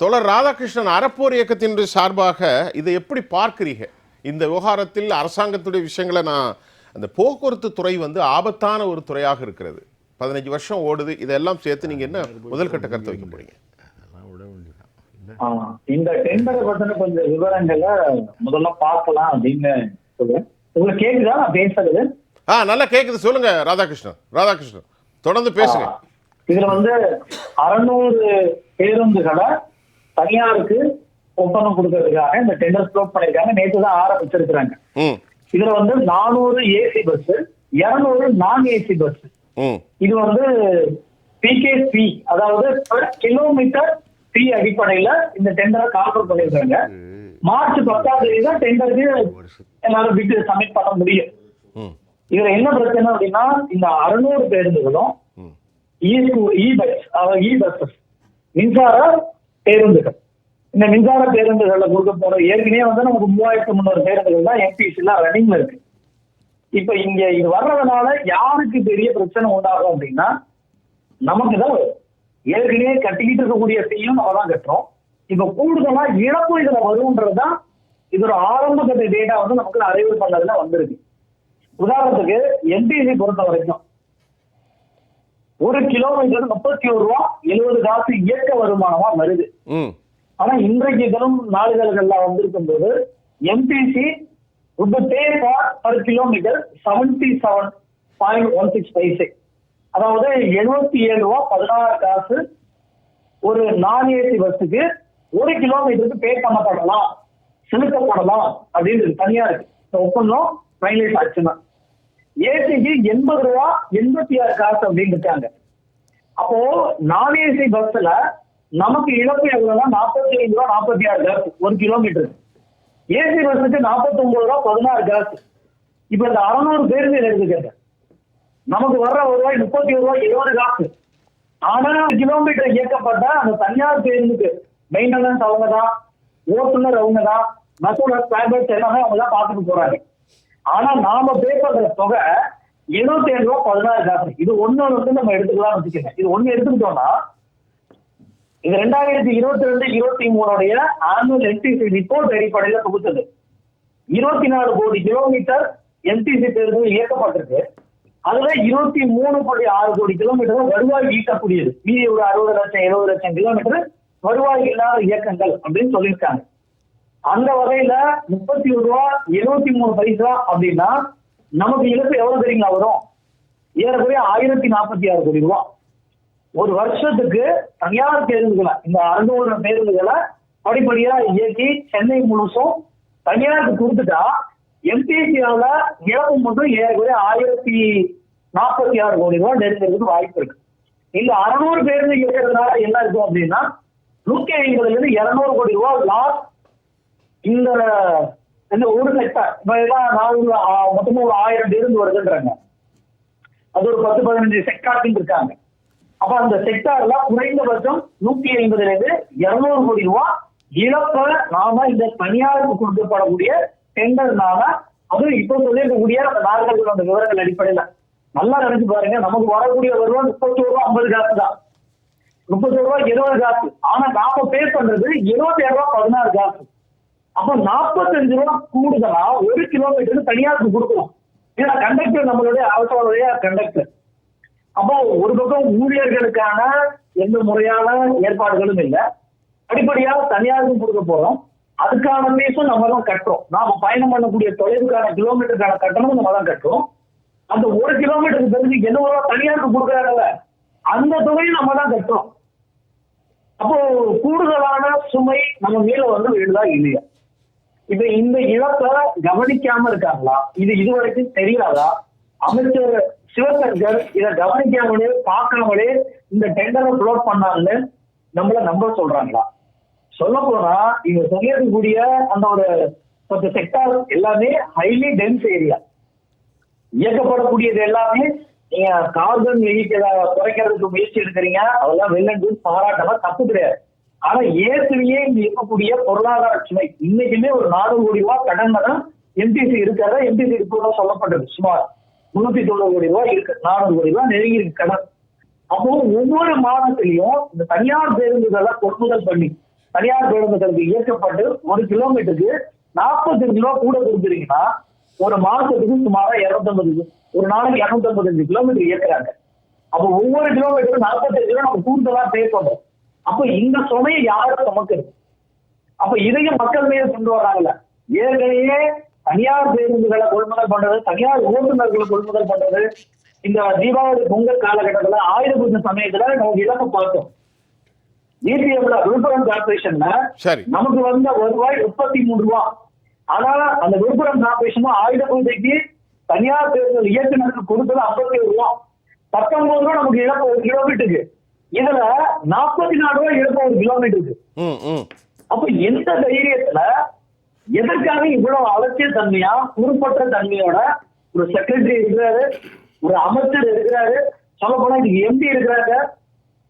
தோழர் ராதாகிருஷ்ணன் அறப்போர் இயக்கத்தின் சார்பாக இதை எப்படி பார்க்கிறீங்க? இந்த விவகாரத்தில் அரசாங்கத்துடைய விஷயங்களை நான் அந்த போக்குவரத்து துறை வந்து ஆபத்தான ஒரு துறையாக இருக்கிறது. பதினஞ்சு வருஷம் ஓடுது. இதெல்லாம் சேர்த்து நீங்க என்ன முதல் கட்ட கருத்து வைக்க போறீங்க? இந்த டெண்டரை பத்தின கொஞ்சம் விவரங்களை முதல்ல பார்க்கலாம் அப்படின்னு சொல்லுவேன் உங்களுக்கு கேக்குதா? நான் பேசுறது? ஆ நல்லா கேக்குது. சொல்லுங்க ராதாகிருஷ்ணன். ராதாகிருஷ்ணன் தொடர்ந்து பேசுங்க. இதுல வந்து அறுநூறு பேருந்துகளை தனியாருக்கு ஒப்பந்தம் கொடுக்கறதுக்காக இந்த டெண்டர் ஃப்ளோட் பண்ணிருக்காங்க. நேற்று தான் ஆரம்பிச்சிருக்கிறாங்க. இதுல வந்து நானூறு ஏசி பஸ் இருநூறு நான் ஏசி பஸ் இது வந்து பிகேபி அதாவது கிலோமீட்டர் ஃபீ அடிப்படையில இந்த டெண்டரை கால்குலேட் பண்ணிருக்காங்க. மார்ச் பத்தாம் தேதி தான் டெண்டருக்கு எல்லாரும் பிட் சப்மிட் பண்ண முடியும். இதுல என்ன பிரச்சனை அப்படின்னா இந்த அறுநூறு பேருந்துகளும் இ பஸ் இ பஸ்ஸஸ் மின்சார பேருந்துகள். இந்த மின்சார பேருந்துகள்ல கொடுக்க போற ஏற்கனவே வந்து நமக்கு மூவாயிரத்து முந்நூறு பேருந்துகள் தான் எம்பிசி எல்லாம் ரன்னிங்ல இருக்கு. இப்ப இங்க இது வர்றதுனால யாருக்கு பெரிய பிரச்சனை உண்டாகும் அப்படின்னா நமக்கு தான் ஏற்கனவே கட்டிக்கிட்டு இருக்கக்கூடிய ஃபீயும் நம்ம தான் கட்டுறோம். இப்ப கூடுதலா இழப்பு இதுல வரும்ன்றதுதான் இதோட ஆரம்ப கட்ட டேட்டா வந்து நமக்கு அறிவு பண்ணதுல வந்திருக்கு. உதாரணத்துக்கு எம்பிசி பொறுத்த வரைக்கும் ஒரு கிலோமீட்டர் முப்பத்தி ஒரு ரூபா எழுபது காசு இயக்க வருமானமா வருது. ஆனா இன்றைக்கு தினம் நாளிதழ்கள்ல வந்திருக்கும் போது MPC pay for per kilometre seventy seven point one six paise அதாவது எழுபத்தி ஏழு ரூபா பதினாறு காசு ஒரு நான் ஏசி பஸ்ஸுக்கு ஒரு கிலோமீட்டருக்கு பே பண்ணப்படலாம். செலுத்தப்படலாம். அப்படின்னு தனியா இருக்கு. இந்த ஒப்பந்தம் ஃபைனலைஸ் ஆச்சுன்னா. ஏசிக்கு எண்பது ரூபா எண்பத்தி ஆறு காசு அப்படின்னு இருக்காங்க அப்போ நான் ஏசி பஸ்ல நமக்கு இழப்பு எவ்வளவுனா நாற்பத்தி ஐந்து ரூபா நாற்பத்தி ஆறு காசு ஒரு கிலோமீட்டர் ஏசி பஸ்ஸுக்கு நாற்பத்தி ஒன்பது ரூபா பதினாறு காசு. இப்ப இந்த அறுநூறு பேருந்து எடுத்துக்கங்க நமக்கு வர்ற ஒரு ரூபாய் முப்பத்தி ஒரு ரூபாய் இருபது காசு. ஆனா கிலோமீட்டர் இயக்கப்பட்ட அந்த தனியார் பேருந்துக்கு மெயின்டெனன்ஸ் அவங்க தான் ஓட்டுநர் அவங்க தான் மசூலர் ஸ்பேபர்ஸ் எல்லாமே அவங்க தான் பார்த்துட்டு போறாங்க. ஆனா நாம பே பண்ற தொகை எழுபத்தி ஏழு ரூபா பதினாறு காசு. இது ஒண்ணு வந்து நம்ம எடுத்துக்கலாம் வச்சுக்கோங்க. இது ஒண்ணு எடுத்துக்கிட்டோம்னா இது ரெண்டாயிரத்தி இருபத்தி ரெண்டு இருபத்தி மூணுடைய ஆனுவல் என்டிசி ரிப்போர்ட் அடிப்படையில தொகுத்தது. இருபத்தி நாலு கோடி கிலோமீட்டர் என்டிசி பேருந்து இயக்கப்பட்டிருக்கு. அதுல இருபத்தி மூணு புள்ளி ஆறு கோடி கிலோமீட்டர் வருவாய் ஈட்டக்கூடியது. மீதி ஒரு அறுபது லட்சம் எழுபது லட்சம் கிலோமீட்டர் வருவாய் இல்லாத இயக்கங்கள் அப்படின்னு சொல்லியிருக்காங்க. அந்த வகையில முப்பத்தி ஒரு ரூபா எழுபத்தி மூணு பைசா அப்படின்னா நமக்கு இழப்பு எவ்வளவு தெரியுங்களா வரும்? ஏறக்குறைய ஆயிரத்தி நாற்பத்தி ஆறு கோடி ரூபா. ஒரு வருஷத்துக்கு தனியார் பேருந்துகளை இந்த அறுநூறு பேருந்துகளை படிப்படியா இயக்கி சென்னை முழுசும் தனியாருக்கு கொடுத்துட்டா எம்பிசியால இழப்பு மட்டும் ஏறக்குறைய ஆயிரத்தி நாற்பத்தி ஆறு கோடி ரூபாய் நெருங்கிறதுக்கு வாய்ப்பு இருக்கு. இந்த அறுநூறு பேருந்து இயக்கிறதுனால என்ன இருக்கும் அப்படின்னா நூத்தி ஐம்பதுல இருந்து இருநூறு கோடி ரூபாய் லாஸ் இந்த இந்த ஒரு செக்டர் இப்ப நாலு மொத்தமா ஒரு ஆயிரம் பேருந்து வருதுன்றாங்க. அது ஒரு பத்து பதினஞ்சு செக்டார்க்கு இருக்காங்க. அப்ப அந்த செக்டார்ல குறைந்தபட்சம் நூத்தி ஐம்பதுல இருந்து இருநூறு கோடி ரூபாய் இழப்ப நாம இந்த தனியாருக்கு கொடுக்கப்படக்கூடிய டெண்டர்னால அதுவும் இப்ப சொல்லியிருக்கக்கூடிய அந்த நாடுகளோட அந்த விவரங்கள் அடிப்படையில. நல்லா நினைச்சு பாருங்க நமக்கு வரக்கூடிய வருவா முப்பத்தி ரூபா ஐம்பது காசு தான். முப்பத்தி ரூபா இருபது காசு. ஆனா நாம பே பண்றது இருபத்தி ஏழு ரூபா பதினாறு காசு. அப்ப நாற்பத்தஞ்சு ரூபா கூடுதலா ஒரு கிலோமீட்டருக்கு தனியாருக்கு கொடுக்கணும். ஏன்னா கண்டக்டர் நம்மளுடைய அவசரடைய கண்டக்டர் அப்போ ஒரு பக்கம் ஊழியர்களுக்கான எந்த முறையான ஏற்பாடுகளும் இல்லை. அடிப்படையா தனியாருக்கும் கொடுக்க போறோம். அதுக்கான பேசும் நம்ம தான் கட்டுறோம். நாம பயணம் பண்ணக்கூடிய தொலைவுக்கான கிலோமீட்டருக்கான கட்டணமும் நம்ம தான் கட்டுறோம். அந்த ஒரு கிலோமீட்டருக்கு தெரிஞ்சு என்ன தனியாருக்கு கொடுக்குறாங்கல்ல அந்த தொகையும் நம்ம தான் கட்டுறோம். அப்போ கூடுதலான சுமை நம்ம மேல வந்து விழுதா இல்லையா? இப்ப இந்த இழப்பை கவனிக்காம இருக்காங்களா? இது இதுவரைக்கும் தெரியாதா? அமைச்சர் சிவசங்கர் இதை கவனிக்காமலே பார்க்காமலே இந்த டெண்டரை ப்ளோட் பண்ணாங்கன்னு நம்மள நம்ப சொல்றாங்களா? சொல்ல போனா இங்க சொல்லியிருக்கக்கூடிய அந்த ஒரு பத்து செக்டார் எல்லாமே ஹைலி டென்ஸ் ஏரியா இயக்கப்படக்கூடியது எல்லாமே நீங்க கார்பன் வெஹிக்கிள குறைக்கிறதுக்கு முயற்சி எடுக்கிறீங்க அதெல்லாம் வெள்ளண்டு பாராட்டமா தப்பு கிடையாது. ஆனா ஏற்கனவே இங்க இருக்கக்கூடிய பொருளாதார சுமை. இன்னைக்குமே ஒரு நானூறு கோடி ரூபாய் கடன் தான் எம்பிசி இருக்காத எம்பிசி ரிப்போர்ட்ல சொல்லப்பட்டது. சுமார் முன்னூத்தி தொண்ணூறு கோடி ரூபாய் இருக்கு. நானூறு கோடி ரூபாய் நெருங்கி இருக்கு கடன். அப்போ ஒவ்வொரு மாதத்திலையும் இந்த தனியார் பேருந்துகளை கொள்முதல் பண்ணி தனியார் பேருந்துகளுக்கு இயக்கப்பட்டு ஒரு கிலோமீட்டருக்கு நாற்பத்தஞ்சு ரூபா கூட கொடுக்குறீங்கன்னா ஒரு மாசத்துக்கு சுமாரா இருநூத்தம்பது ஒரு நாளைக்கு இருநூத்தம்பத்தஞ்சு கிலோமீட்டர் இயக்குறாங்க. அப்போ ஒவ்வொரு கிலோமீட்டரும் நாற்பத்தஞ்சு ரூபா நம்ம கூடுதலா பே பண்றோம். அப்போ இந்த சுமையை யாரும் சுமக்குது? அப்ப இதையும் மக்கள் மீது கொண்டு வராங்கல்ல ஏற்கனவே தனியார் பேருந்துகளை கொள்முதல் பண்றது தனியார் ஓட்டுநர்களை கொள்முதல் பண்றது இந்த தீபாவளி பொங்கல் காலகட்டத்துல ஆயுத பூஜை சமயத்துல நமக்கு இழப்பு பார்த்தோம். டிபிஎம்ல விழுப்புரம் கார்பரேஷன்ல நமக்கு வந்த வருவாய் முப்பத்தி மூணு ரூபா. ஆனா அந்த விழுப்புரம் கார்பரேஷன் ஆயுத பூஜைக்கு தனியார் பேருந்து இயக்குநருக்கு கொடுத்தது ஐம்பத்தி ஏழு ரூபா. பத்தொன்பது ரூபா நமக்கு இழப்பு ஒரு கிலோமீட்டருக்கு இதுல நாற்பத்தி நாலு ரூபாய் இழப்பு ஒரு கிலோமீட்டருக்கு அப்ப எந்த தைரியத்துல எதற்காக இவ்வளவு அலட்சிய தன்மையா உருப்பற்ற தன்மையோட ஒரு செக்ரட்டரி இருக்கிறாரு ஒரு அமைச்சர் இருக்கிறாரு சொல்ல போனா இதுக்கு எம்பி இருக்கிறாங்க.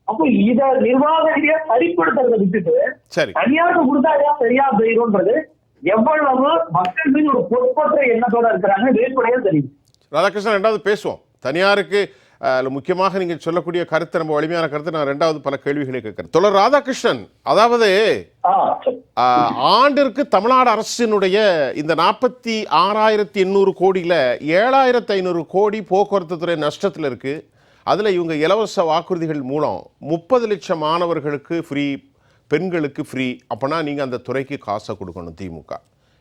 அப்போ இத நிர்வாக ரீதியா சரிப்படுத்துறத விட்டுட்டு தனியாருக்கு கொடுத்தாயா சரியா போயிரும்ன்றது எவ்வளவு மக்கள் மீது ஒரு பொறுப்பற்ற எண்ணத்தோட இருக்கிறாங்க வெளிப்படையா தெரியும் ராதாகிருஷ்ணன் ரெண்டாவது பேசுவோம். தனியாருக்கு அதுல முக்கியமாக நீங்கள் சொல்லக்கூடிய கருத்து ரொம்ப வலிமையான கருத்து நான் ரெண்டாவது பல கேள்விகளை கேட்கிறேன். தொடர் ராதாகிருஷ்ணன் அதாவது ஆண்டிற்கு தமிழ்நாடு அரசினுடைய இந்த நாற்பத்தி ஆறாயிரத்தி எண்ணூறு கோடியில் ஏழாயிரத்தி ஐநூறு கோடி போக்குவரத்து துறை நஷ்டத்தில் இருக்கு. அதில் இவங்க இலவச வாக்குறுதிகள் மூலம் முப்பது லட்சம் மாணவர்களுக்கு ஃப்ரீ பெண்களுக்கு ஃப்ரீ அப்போனா நீங்கள் அந்த துறைக்கு காசை கொடுக்கணும் திமுக.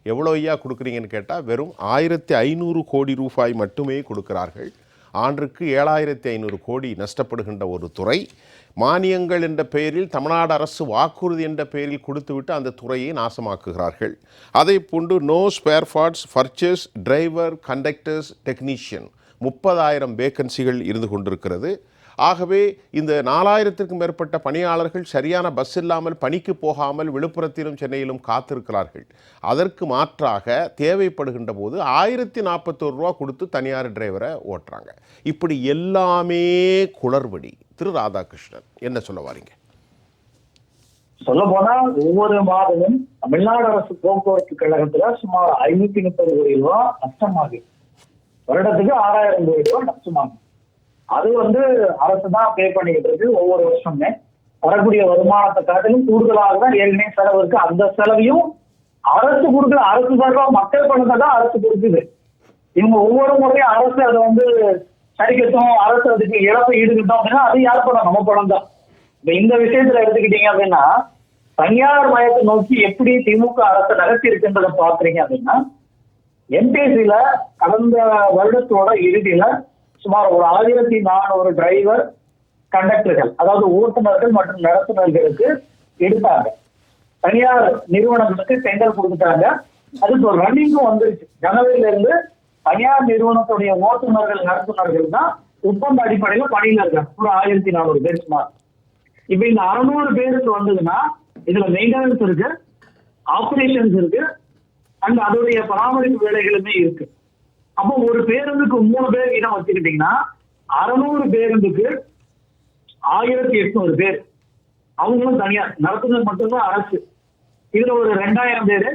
எவ்வளோ ஐயா கொடுக்குறீங்கன்னு கேட்டால் வெறும் ஆயிரத்தி ஐநூறு கோடி ரூபாய் மட்டுமே கொடுக்கிறார்கள். ஆண்டுக்கு ஏழாயிரத்தி ஐநூறு கோடி நஷ்டப்படுகின்ற ஒரு துறை. மானியங்கள் என்ற பெயரில் தமிழ்நாடு அரசு வாக்குறுதி என்ற பெயரில் கொடுத்துவிட்டு அந்த துறையை நாசமாக்குகிறார்கள். அதை போன்று no spare parts purchase driver conductors technician முப்பதாயிரம் வேக்கன்சிகள் இருந்து கொண்டிருக்கிறது. ஆகவே இந்த நாலாயிரத்திற்கும் மேற்பட்ட பணியாளர்கள் சரியான பஸ் இல்லாமல் பணிக்கு போகாமல் விழுப்புரத்திலும் சென்னையிலும் காத்திருக்கிறார்கள். அதற்கு மாற்றாக தேவைப்படுகின்ற போது ஆயிரத்தி நாற்பத்தோரு ரூபா கொடுத்து தனியார் டிரைவரை ஓட்டுறாங்க. இப்படி எல்லாமே குளறுபடி. திரு ராதாகிருஷ்ணன் என்ன சொல்ல வரீங்க? சொல்ல போனா ஒவ்வொரு மாதமும் தமிழ்நாடு அரசு போக்குவரத்து கழகத்துல சுமார் ஐநூத்தி முப்பது கோடி ரூபாய் நஷ்டமாகுது. வருடத்துக்கு ஆறாயிரம் கோடி ரூபாய் நஷ்டமாகும் அது வந்து அரசு தான் பே பண்ணிக்கிட்டு இருக்கு ஒவ்வொரு வருஷமே வரக்கூடிய வருமானத்தை காட்டிலும் கூடுதலாக தான் ஏற்கனவே செலவு இருக்கு. அந்த செலவையும் அரசு கொடுக்குற அரசு சார்பா மக்கள் பணத்தை தான் அரசு கொடுக்குது. இவங்க ஒவ்வொரு முறையும் அரசு அதை வந்து சரிக்கட்டும் அரசு அதுக்கு இழப்பை ஈடுகட்டும் அப்படின்னா அது யார் பணம்? நம்ம பணம் தான் இப்ப இந்த விஷயத்துல எடுத்துக்கிட்டீங்க அப்படின்னா தனியார் மயத்தை நோக்கி எப்படி திமுக அரசு நகர்த்தி இருக்குன்றதை பாக்குறீங்க அப்படின்னா எம்பிசில கடந்த வருடத்தோட இறுதியில சுமார் ஒரு ஆயிரத்தி நானூறு டிரைவர் கண்டக்டர்கள் அதாவது ஓட்டுநர்கள் மற்றும் நடத்துனர்களுக்கு எடுத்தாங்க. தனியார் நிறுவனங்களுக்கு டெண்டர் கொடுத்துட்டாங்க. அதுக்கு ஒரு ரன்னிங்கும் வந்துருச்சு. ஜனவரியில இருந்து தனியார் நிறுவனத்துடைய ஓட்டுநர்கள் நடத்துனர்கள் தான் ஒப்பந்த அடிப்படையில பணியில இருக்காங்க. ஒரு ஆயிரத்தி நானூறு பேர் சுமார். இப்ப இந்த அறுநூறு பேருக்கு வந்ததுன்னா இதுல மெயின்டெனன்ஸ் இருக்கு ஆபரேஷன்ஸ் இருக்கு அண்ட் அதோடைய பராமரிப்பு வேலைகளுமே இருக்கு. அப்போ ஒரு பேருந்துக்கு மூணு பேர் இடம் வச்சுக்கிட்டீங்கன்னா அறுநூறு பேருந்துக்கு ஆயிரத்தி எட்நூறு பேர். அவங்களும் தனியார் நடத்துனது மட்டும்தான் அரசு. இதுல ஒரு ரெண்டாயிரம் பேரு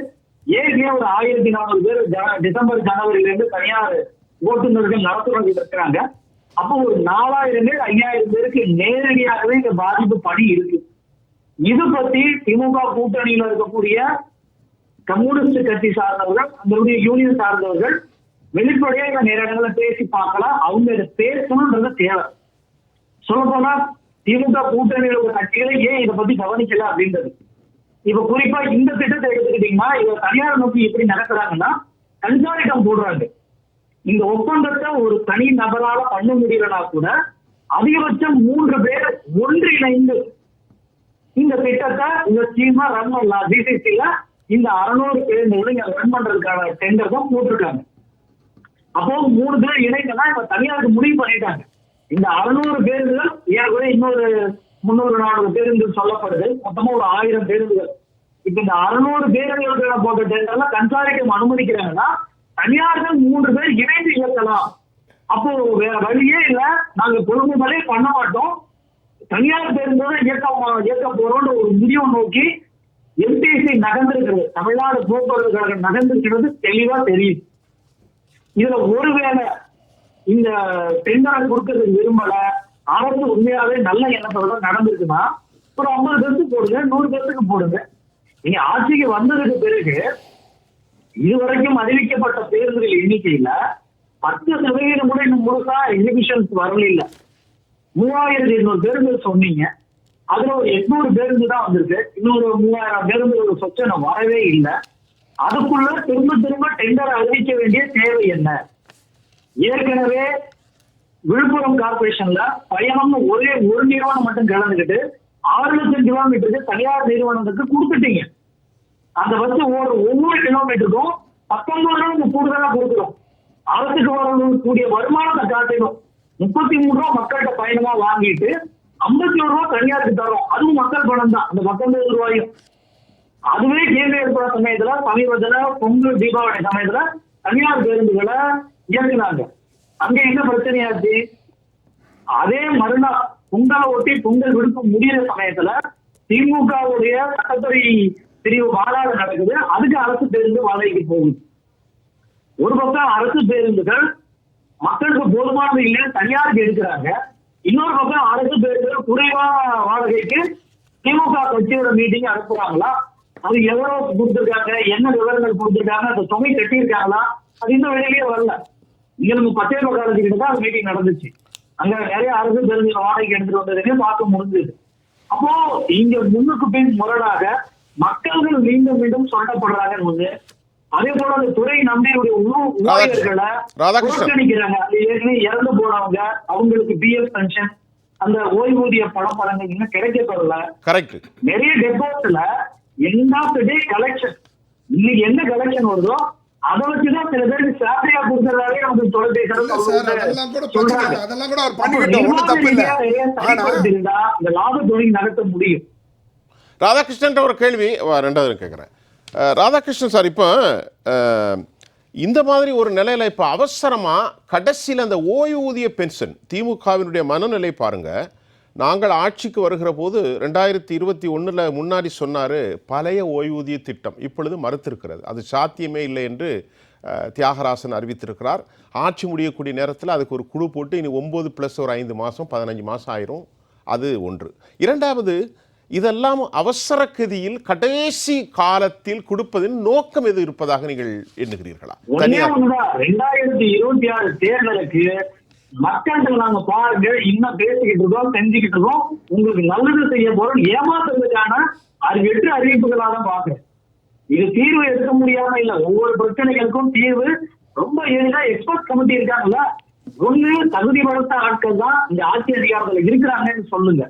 ஏற்கனவே ஒரு ஆயிரத்தி நானூறு பேர் டிசம்பர் ஜனவரில இருந்து தனியார் ஓட்டுநர்கள் நடத்துனர்கள் இருக்கிறாங்க. அப்போ ஒரு நாலாயிரம் பேர் ஐயாயிரம் பேருக்கு நேரடியாகவே இந்த பாதிப்பு பணி இருக்கு. இது பத்தி திமுக கூட்டணியில இருக்கக்கூடிய கம்யூனிஸ்ட் கட்சி சார்ந்தவர்கள் அந்த யூனியன் சார்ந்தவர்கள் வெளிப்படையா இந்த நிறைய இடங்கள்ல பேசி பார்க்கலாம். அவங்க இதை பேசணும்ன்றது தேவை. சொல்ல போனா திமுக கூட்டணியில் உள்ள கட்சிகளை ஏன் இதை பத்தி கவனிக்கல அப்படின்றது? இப்ப குறிப்பா இந்த திட்டத்தை எடுத்துக்கிட்டீங்கன்னா இவங்க தனியார் நோக்கி எப்படி நடக்கிறாங்கன்னா கண்காணிக்கம் போடுறாங்க. இந்த ஒப்பந்தத்தை ஒரு தனி நபரால பண்ண முடியலனா கூட அதிகபட்சம் மூன்று பேர் ஒன்றிணைந்து இந்த திட்டத்தை இந்த ஸ்கீமா ரன் பண்ணலாம். டிசிசில இந்த அறுநூறு பேருந்துகளை இங்க ரன் பண்றதுக்கான டெண்டர் தான் போட்டிருக்காங்க. அப்போ மூணு பேர் இணைந்தனா இப்ப தனியாருக்கு முடிவு பண்ணிட்டாங்க. இந்த அறுநூறு பேருந்துகள் ஏற்கனவே இன்னொரு முன்னூறு நானூறு பேருந்துகள் சொல்லப்படுது. மொத்தமா ஒரு ஆயிரம் பேருந்துகள். இப்ப இந்த அறுநூறு பேருந்துகளுக்கான போட்ட டெண்டர்ல கண்காணிக்க அனுமதிக்கிறாங்கன்னா தனியார்கள் மூன்று பேர் இணைந்து இயக்கலாம். அப்போ வேற வழியே இல்ல. நாங்க கொள்முதலே பண்ண மாட்டோம். தனியார் பேருந்துகளை இயக்க இயக்க போறோம்னு ஒரு முடிவை நோக்கி எம்டிசி நகர்ந்திருக்கிறது. தமிழ்நாடு போக்குவரத்து கழகம் நகர்ந்திருக்கிறது. தெளிவா தெரியுது. இதுல ஒருவேளை இந்த டெண்டரை கொடுக்கறது விரும்பல அரசு உண்மையாவே நல்ல எண்ணத்தோட நடந்திருக்குன்னா ஒரு ஐம்பது பேருக்கு போடுங்க நூறு பேருக்கு போடுங்க. நீங்க ஆட்சிக்கு வந்ததுக்கு பிறகு இதுவரைக்கும் அறிவிக்கப்பட்ட பேருந்துகள் எண்ணிக்கையில பத்து சதவீதம் கூட இன்னும் முழுசா எக்ஸிபிஷன்ஸ் வரல இல்ல மூவாயிரத்தி எண்ணூறு பேருந்துகள் சொன்னீங்க. அதுல ஒரு எட்நூறு பேருந்து தான் வந்திருக்கு. இன்னொரு மூவாயிரம் பேருந்துகள் சொச்சனை வரவே இல்லை. அதுக்குள்ள திரும்ப திரும்ப டெண்டர் அறிவிக்க வேண்டிய தேவை என்ன? ஏற்கனவே விழுப்புரம் கார்பரேஷன்ல பயணம்னு ஒரே ஒரு நிறுவனம் மட்டும் கலந்துக்கிட்டு ஆறு லட்சம் கிலோமீட்டருக்கு தனியார் நிறுவனத்துக்கு கொடுத்துட்டீங்க. அந்த பஸ் ஓடுற ஒவ்வொரு கிலோமீட்டருக்கும் பத்தொன்பது ரூபாய் கூடுதலா கொடுக்கணும் அரசுக்கு வரக்கூடிய வருமானத்தை காட்டிடும். முப்பத்தி மூணு ரூபா மக்கள்கிட்ட பயணமா வாங்கிட்டு ஐம்பத்தி ஒரு ரூபா தனியாருக்கு தரும். அதுவும் மக்கள் பணம் தான் அந்த பத்தொன்பது ரூபாயும். அதுவே கேள்வி ஏற்பட சமயத்துல சமீபத்துல பொங்கல் தீபாவளி சமயத்துல தனியார் பேருந்துகளை இயக்குனாங்க. அங்க என்ன பிரச்சனையாச்சு அதே மறுநாள் பொங்கலை ஒட்டி பொங்கல் விடுப்பு முடியிற சமயத்துல திமுகவுடைய சட்டத்துறை பிரிவு மாநாடு நடக்குது. அதுக்கு அரசு பேருந்து வாடகைக்கு போகுது. ஒரு பக்கம் அரசு பேருந்துகள் மக்களுக்கு போதுமானது இல்லைன்னு தனியாருக்கு எடுக்கிறாங்க. இன்னொரு பக்கம் அரசு பேருந்துகள் குறைவான வாடகைக்கு திமுக கட்சியோட மீட்டிங் அனுப்புறாங்களா? அது எவ்வளவு கொடுத்திருக்காங்க என்ன விவரங்கள் கொடுத்திருக்காங்க அந்த தொகை கட்டியிருக்காங்களா அது இன்னும் வெளியிலேயே வரல. இங்க நம்ம பச்சை காலேஜ் கிட்ட தான் மீட்டிங் நடந்துச்சு. அங்க நிறைய அரசு பேருந்து வாடகைக்கு எடுத்துட்டு வந்ததுன்னே பார்க்க முடிஞ்சது. அப்போ இங்க முன்னுக்கு பின் முரணாக மக்கள்கள் மீண்டும் மீண்டும் சொல்லப்படுறாங்கன்னு ஒண்ணு. அதே போல அந்த துறை நம்பியுடைய ஊழியர்களை. புறக்கணிக்கிறாங்க. ஏற்கனவே இறந்து போனவங்க அவங்களுக்கு பிஎஃப் பென்ஷன் அந்த ஓய்வூதிய பணப்படங்கள் இன்னும் கிடைக்கப்படல. கரெக்ட் நிறைய டெபோட்ல எண்ட் ஆஃப் டே கலெக்ஷன் இன்னைக்கு என்ன கலெக்ஷன் வருதோ அதை வச்சுதான் சில பேருக்கு சேலரியா கொடுக்கறதாலே நமக்கு அதெல்லாம் கூட இருந்தா இந்த லாப தொழில் நடத்த முடியும். ராதாகிருஷ்ணன் ஒரு கேள்வி ரெண்டாவது கேட்குறேன் ராதாகிருஷ்ணன் சார் இப்போ இந்த மாதிரி ஒரு நிலையில் இப்போ அவசரமாக கடைசியில் அந்த ஓய்வூதிய பென்ஷன் திமுகவினுடைய மனநிலை பாருங்க. நாங்கள் ஆட்சிக்கு வருகிற போது ரெண்டாயிரத்தி இருபத்தி ஒன்றில் முன்னாடி சொன்னார் பழைய ஓய்வூதிய திட்டம் இப்பொழுது மறுத்திருக்கிறது. அது சாத்தியமே இல்லை என்று தியாகராசன் அறிவித்திருக்கிறார். ஆட்சி முடியக்கூடிய நேரத்தில் அதுக்கு ஒரு குழு போட்டு இனி ஒம்பது ப்ளஸ் ஒரு ஐந்து மாதம் பதினஞ்சு மாதம் ஆயிரும். அது ஒன்று. இரண்டாவது இதெல்லாம் அவசர கதியில் கடைசி காலத்தில் கொடுப்பதின் நோக்கம் எது இருப்பதாக நீங்கள் எண்ணுகிறீர்களா? ரெண்டாயிரத்தி இருபத்தி ஆறு தேர்தலுக்கு மக்கள்கிட்ட நாங்க பாருங்க இன்னும் பேசிக்கிட்டு இருக்கோம் செஞ்சுக்கிட்டு இருக்கோம். உங்களுக்கு நல்லது செய்ய போறோம் ஏமாத்துறதுக்கான அது வெற்றி அறிவிப்புகளா தான் பாக்குறேன் இது தீர்வு எடுக்க முடியாம இல்ல ஒவ்வொரு பிரச்சனைகளுக்கும் தீர்வு ரொம்ப எளிதா எக்ஸ்பர்ட் கமிட்டி இருக்காங்கல்ல ஒண்ணு தகுதி படுத்த ஆட்கள் தான் இந்த ஆட்சி அதிகாரத்துல இருக்கிறாங்கன்னு சொல்லுங்க.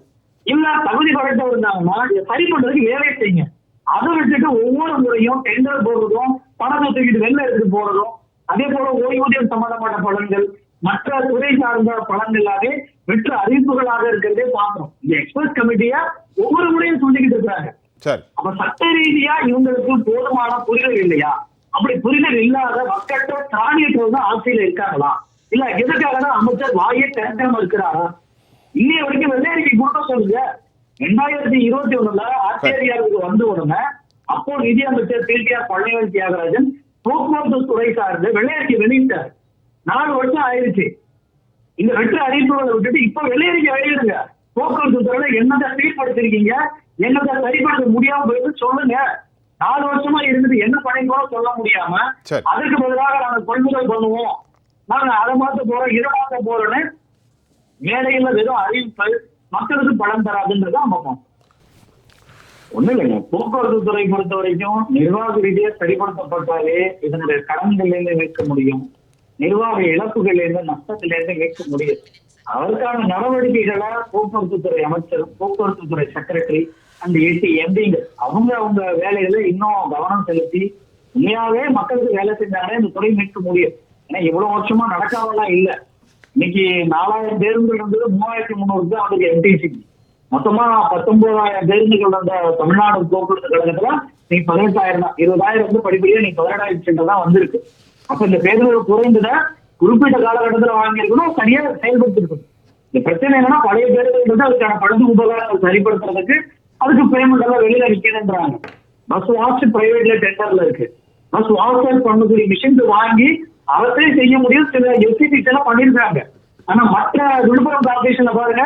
இல்ல தகுதி படைத்த இருந்தாங்கன்னா சரி பண்றதுக்கு வேலை செய்யுங்க. அதை விட்டுட்டு ஒவ்வொரு முறையும் டெண்டர் போடுறதும் பணத்தை தூக்கிட்டு வெளில எடுத்துட்டு போறதும் அதே போல ஓய்வூதியம் சம்பந்தப்பட்ட பலன்கள் மற்ற துறை சார்ந்த பலன்களாவே வெற்று அறிவிப்புகளாக இருக்கிறதே பாக்குறோம் இந்த எக்ஸ்பர்ட் கமிட்டியா ஒவ்வொரு முறையும் சொல்லிக்கிட்டு இருக்காங்க சரி. அப்ப சட்ட ரீதியா இவங்களுக்கு போதுமான புரிதல் இல்லையா? அப்படி புரிதல் இல்லாத மக்கள்கிட்ட திராணியற்றவங்க ஆட்சியில இருக்காங்களா? இல்ல எதுக்காக அமைச்சர் வாயை திறக்காம இருக்கிறாரா? இன்னைய வரைக்கும் வெள்ளையறிக்கை கொடுக்க சொல்லுங்க. ரெண்டாயிரத்தி இருபத்தி ஒண்ணுல அதிகாரத்துக்கு வந்த உடனே அப்போ நிதி அமைச்சர் பிடிஆர் பழனிவேல் தியாகராஜன் போக்குவரத்து துறை சார்ந்து வெள்ளையறிக்கை வெளியிட்டார். நாலு வருஷம் ஆயிடுச்சு இந்த வெற்று அறிவிப்புகளை விட்டுட்டு இப்ப வெளியேறிக்க வெளியிடுங்க போக்குவரத்து துறையில என்னதான் சீர்படுத்திருக்கீங்க என்னதான் சரிப்படுத்த முடியாம போயிட்டு சொல்லுங்க. நாலு வருஷமா இருந்துட்டு என்ன பண்ணிருக்கோம் சொல்ல முடியாம. அதுக்கு பதிலாக நாங்க கொள்முதல் பண்ணுவோம். நாங்க அதை மாத்த போறோம் இதை மாத்த போறோம்னு மேடைகள்ல வெறும் அறிவிப்பு மக்களுக்கு பலன் தராதுன்றது நம்ம ஒண்ணு இல்லைங்க. போக்குவரத்து துறை பொறுத்த வரைக்கும் நிர்வாக ரீதியா சரிப்படுத்தப்பட்டாலே இதனுடைய கடன்கள்ல இருந்து மீட்க முடியும்? நிர்வாக இழப்புகளிலிருந்து இருந்து இருந்து மீட்க முடியும். அதற்கான நடவடிக்கைகளை போக்குவரத்து துறை அமைச்சர் போக்குவரத்து துறை செக்ரட்டரி அந்த எட்டு எம்பிங்க அவங்க அவங்க வேலைகளை இன்னும் கவனம் செலுத்தி உண்மையாவே மக்களுக்கு வேலை செஞ்சாலே இந்த துறை மீட்க முடியும். ஏன்னா இவ்வளவு வருஷமா நடக்காமலாம் இல்ல. இன்னைக்கு நாலாயிரம் பேருந்து இருந்தது மூவாயிரத்தி முந்நூறு தான் அதுக்கு எம்டிசி மொத்தமா பத்தொன்பதாயிரம் பேருந்துகள் வந்த தமிழ்நாடு போக்குவரத்து கழகத்துல நீ பதினெட்டாயிரம் தான் இருபதாயிரம் வந்து படிப்படியா நீ பதினெட்டாயிரம் தான் வந்திருக்கு. அப்ப இந்த பேருந்துகள் குறைந்ததை குறிப்பிட்ட காலகட்டத்துல வாங்கியிருக்கணும் சரியா செயல்படுத்திருக்கணும் இந்த பிரச்சனை என்னன்னா பழைய பேருந்துன்றது அதுக்கான பழுது உபகாரங்கள் சரிப்படுத்துறதுக்கு அதுக்கு பேமெண்ட் எல்லாம் வெளியில நிக்கணுன்றாங்க பஸ் வாஷ் பிரைவேட்ல டெண்டர்ல இருக்கு. பஸ் வாஷ் பண்ணக்கூடிய மிஷின் வாங்கி அவற்றே செய்ய முடியும். சில எஸ்டிபிஸ் எல்லாம் பண்ணிருக்காங்க ஆனா மற்ற விழுப்புரம் கார்பரேஷன்ல பாருங்க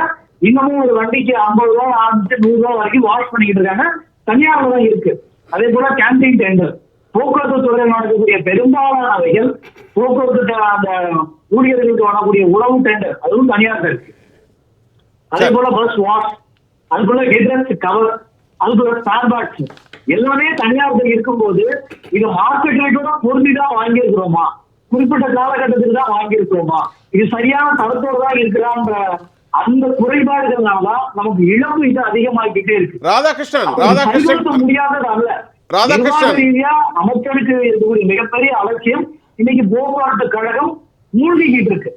இன்னமும் ஒரு வண்டிக்கு ஐம்பது ரூபா ஆரம்பிச்சு நூறு ரூபா வரைக்கும் வாஷ் பண்ணிக்கிட்டு இருக்காங்க. தனியார்ல தான் இருக்கு. அதே போல கேண்டீன் டெண்டர் போக்குவரத்து துறையில் நடக்கக்கூடிய பெரும்பாலானவைகள் போக்குவரத்து அந்த ஊழியர்களுக்கு வரக்கூடிய உணவு டெண்டர் அதுவும் தனியார் இருக்கு அதே. போல பஸ் வாஷ் அது போல ஹெட்ரஸ் கவர் அது போல ஸ்டார்பாக்ஸ் எல்லாமே தனியார் இருக்கும்போது இது மார்க்கெட் ரேட்டோட பொருந்தி தான் வாங்கியிருக்கிறோமா? குறிப்பிட்ட காலகட்டத்துக்கு தான் வாங்கியிருக்கிறோமா? இது சரியான தரத்தோட தான் இருக்கிறான்ற அந்த குறைபாடுகள்னால தான் நமக்கு இழப்பு இது அதிகமாகிக்கிட்டே இருக்கு. ராதாகிருஷ்ணன் ராதாகிருஷ்ணன். முடியாதது அல்ல. ராதாகிருஷ்ணன். ரீதியா அமைச்சருக்கு இருக்கக்கூடிய மிகப்பெரிய அலட்சியம் இன்னைக்கு போக்குவரத்து கழகம் மூழ்கிக்கிட்டு இருக்கு